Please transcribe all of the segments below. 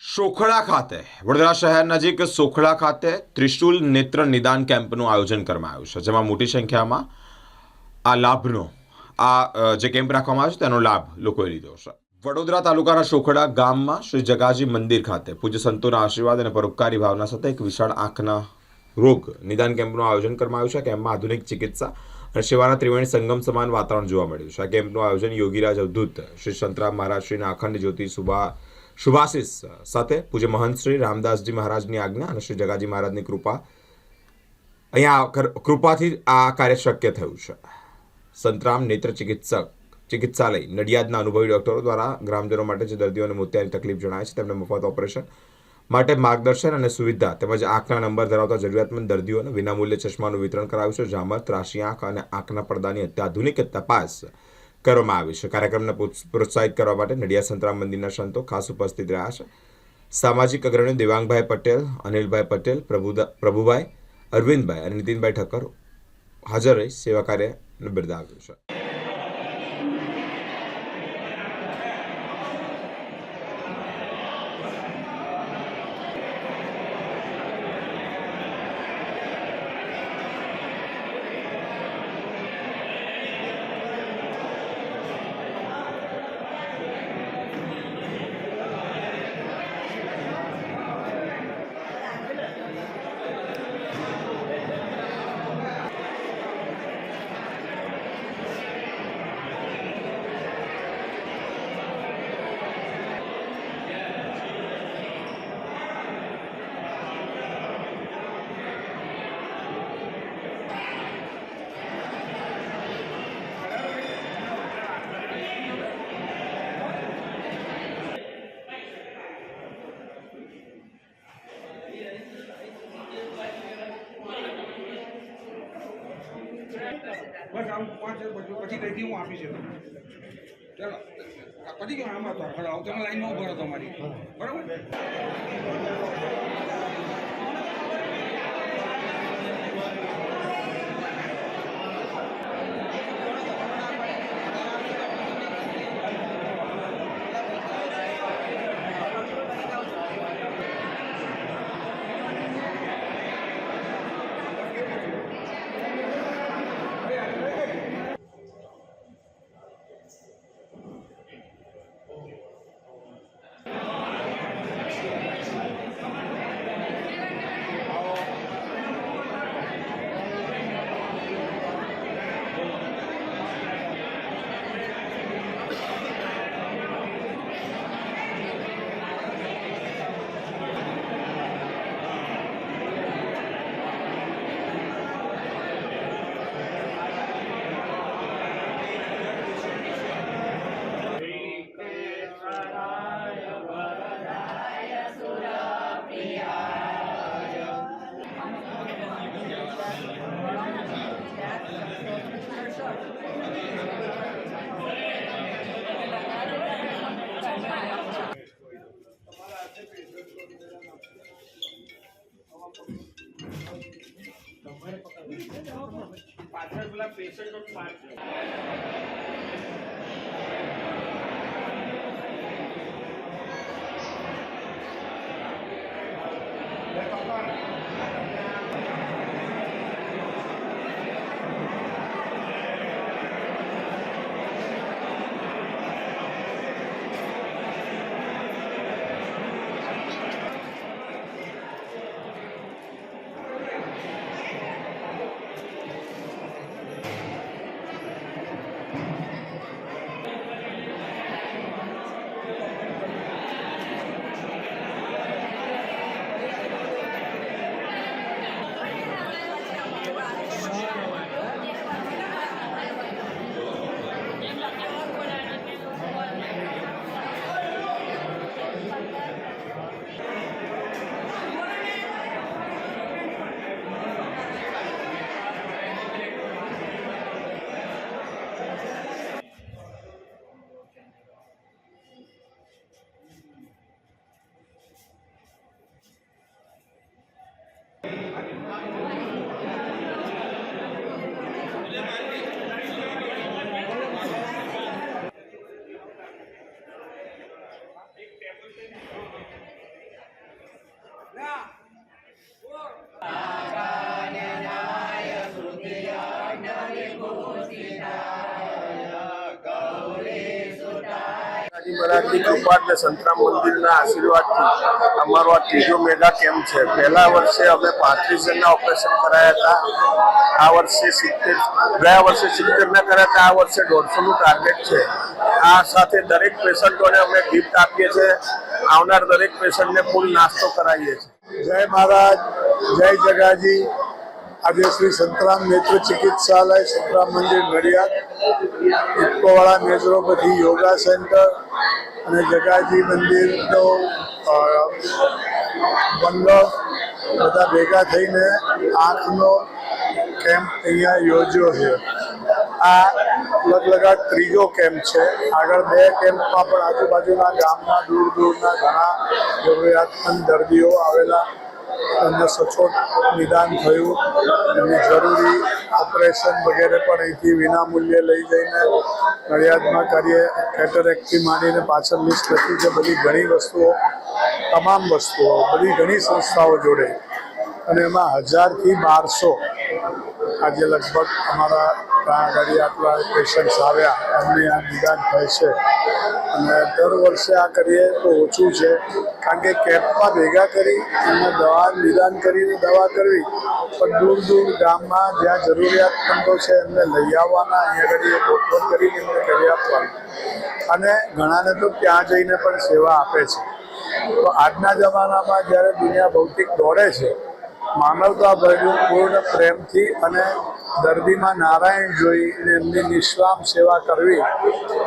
સોખડા ખાતે, વડોદરા શહેર નજીક સોખડા ખાતે ત્રિશુલ નેત્ર નિદાન કેમ્પનું આયોજન કરવામાં આવ્યું છે, જેમાં મોટી સંખ્યામાં આ લાભનો, આ જે કેમ્પ રાખવામાં આવ્યો છે, તેનો લાભ લોકોએ લીધો છે. વડોદરા તાલુકાના સોખડા ગામમાં શ્રી જગાજી મંદિર ખાતે પૂજ્ય સંતોના આશીર્વાદ અને પરોપકારી ભાવના સાથે એક વિશાળ આંખના રોગ નિદાન કેમ્પનું આયોજન કરવામાં આવ્યું છે કેમ્પમાં આધુનિક ચિકિત્સા અને સેવાના ત્રિવેણી સંગમ સમાન વાતાવરણ જોવા મળ્યું છે. આ કેમ્પનું આયોજન યોગીરાજ અવધૂત શ્રી સંતરામ મહારાજ શ્રીના અખંડ જ્યોતિ શુભા શુભાશીષ સાથે પૂજ્ય મહંત શ્રી રામદાસજી મહારાજની આજ્ઞા અને શ્રી જગાજી મહારાજની કૃપા. અહીંયા કૃપાથી આ કાર્ય શક્ય થયું છે. સંતરામ નેત્ર ચિકિત્સક, ચિકિત્સાલય, નડિયાદના અનુભવી ડોક્ટરો દ્વારા ગ્રામજનો માટે જે દર્દીઓને મોતિયાની તકલીફ જણાય છે, તેમને મફત ઓપરેશન માટે માર્ગદર્શન અને સુવિધા તેમજ આંખના નંબર ધરાવતા જરૂરિયાતમંદ દર્દીઓને વિનામૂલ્યે ચશ્માનું વિતરણ કરાવ્યું છે. જામર, ત્રાસી આંખ અને આંખના પડદાની અત્યાધુનિક તપાસ કરવામાં આવી છે. કાર્યક્રમને પ્રોત્સાહિત કરવા માટે નડિયા સંતરામ મંદિરના સંતો ખાસ ઉપસ્થિત રહ્યા છે. સામાજિક અગ્રણી દેવાંગભાઈ પટેલ, અનિલભાઈ પટેલ, પ્રભુદા, પ્રભુભાઈ, અરવિંદભાઈ અને નીતિનભાઈ ઠક્કર હાજર રહી સેવા કાર્યને બિરદાવ્યું છે. બસ આમ પાંચ પછી કઈથી હું આપી શકું? ચાલો. પતી ગયું આમાં તો હવે તમે લાઈનમાં ઊભો રહો તમારી. બરાબર? patient of fire. મહારાજની કૃપા અને સંતરામ મંદિરના આશીર્વાદથી અમારો આ ત્રીજો મેગા કેમ્પ છે. પહેલા વર્ષે અમે પાંત્રીસ જણના ઓપરેશન કરાયા હતા. આ વર્ષે સિત્તેર, ગયા વર્ષે સિત્તેરના કર્યા હતા. આ વર્ષે દોઢસોનું ટાર્ગેટ છે. આ સાથે દરેક પેશન્ટોને અમે ગિફ્ટ આપીએ છીએ. આવનાર દરેક પેશન્ટને ફૂલ નાસ્તો કરાવીએ છીએ. જય મહારાજ, જય જગાજી. આજે શ્રી સંતરામ નેત્ર ચિકિત્સાલય સંતરામ મંદિર નડિયાદ ઇફકોવાળા નેચરોપથી યોગા સેન્ટર અને જગાજી મંદિરનો અ, મંડળ બધા ભેગા થઈને આંખનો કેમ્પ અહીંયા યોજ્યો છે. આ લગલગાટ ત્રીજો કેમ્પ છે. આગળ બે કેમ્પમાં પણ આજુબાજુના ગામના દૂર દૂરના ઘણા જરૂરિયાતમંદ દર્દીઓ આવેલા એમને સચોટ નિદાન થયું. એમની જરૂરી ઓપરેશન વગેરે પણ અહીંથી વિનામૂલ્યે લઈ જઈને નડિયાદમાં કરીએ કેટરેક્ટથી માંડીને પાછળ લિસ્ટ લખી છે બધી ઘણી વસ્તુઓ, તમામ વસ્તુઓ, બધી ઘણી સંસ્થાઓ જોડે. અને એમાં હજારથી બારસો, આજે લગભગ અમારા ત્યાં આગળ આટલા પેશન્ટ્સ આવ્યા, એમની આ નિદાન થાય છે. અને દર વર્ષે આ કરીએ તો ઓછું છે. કારણ કે કેમ્પમાં ભેગા કરી, એમને દવા નિદાન કરીને દવા કરવી. પણ દૂર દૂર ગામમાં જ્યાં જરૂરિયાતમંદો છે, એમને લઈ આવવાના. અહીંયા આગળ એ ગોઠવણ કરીને એમને કરી આપવાનું. અને ઘણાને તો ત્યાં જઈને પણ સેવા આપે છે. તો આજના જમાનામાં જ્યારે દુનિયા ભૌતિક દોડે છે માનવતા ભર્યું પૂર્ણ પ્રેમથી અને દર્દીમાં નારાયણ જોઈ અને એમની નિષ્કામ સેવા કરવી,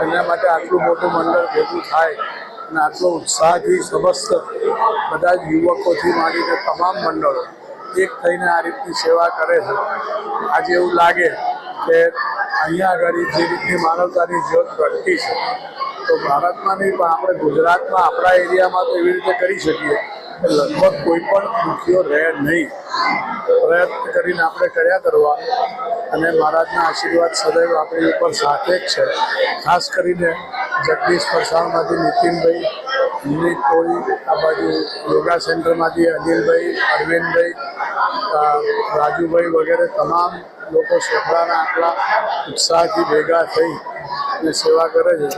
એના માટે આટલું મોટું મંડળ ભેગું થાય અને આટલો ઉત્સાહથી સમસ્ત બધા જ યુવકોથી માંડીને તમામ મંડળો એક થઈને આ રીતની સેવા કરે છે. આજે એવું લાગે કે અહીંયા આગળ જે રીતની માનવતાની જ્યોત ઘટતી છે, તો ભારતમાં નહીં પણ આપણે ગુજરાતમાં આપણા એરિયામાં તો એવી રીતે કરી શકીએ. લગભગ કોઈ પણ દુઃખીઓ રહે નહીં. પ્રયત્ન કરીને આપણે કર્યા કરવા અને મહારાજના આશીર્વાદ સદૈવ આપણી ઉપર સાથે જ છે. ખાસ કરીને જગદીશ પરસાણમાંથી નીતિનભાઈ, એમની કોઈ આ બાજુ યોગા સેન્ટરમાંથી અનિલભાઈ, અરવિંદભાઈ રાજુભાઈ વગેરે તમામ લોકો છોકરાના આટલા ઉત્સાહથી ભેગા થઈ અને સેવા કરે છે.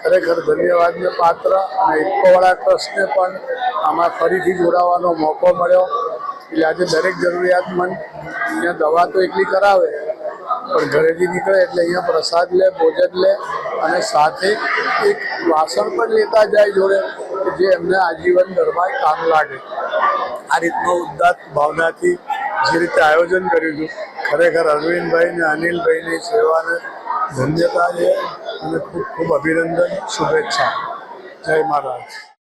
ખરેખર ધન્યવાદને પાત્ર અને ઇકોવાળા ટ્રસ્ટને પણ આમાં ફરીથી જોડાવાનો મોકો મળ્યો. એટલે આજે દરેક જરૂરિયાતમંદ અહીંયા દવા તો એકલી કરાવે, પણ ઘરેથી નીકળે એટલે અહીંયા પ્રસાદ લે, ભોજન લે અને સાથે એક વાસણ પણ લેતા જાય જોડે જે એમને આજીવન દરમિયાન કામ લાગે. આ રીતનો ઉદ્દાત ભાવનાથી જે રીતે આયોજન કર્યું હતું, ખરેખર અરવિંદભાઈ ને અનિલભાઈની સેવાને ધન્યતા છે અને ખૂબ ખૂબ અભિનંદન, શુભેચ્છા. જય મહારાજ.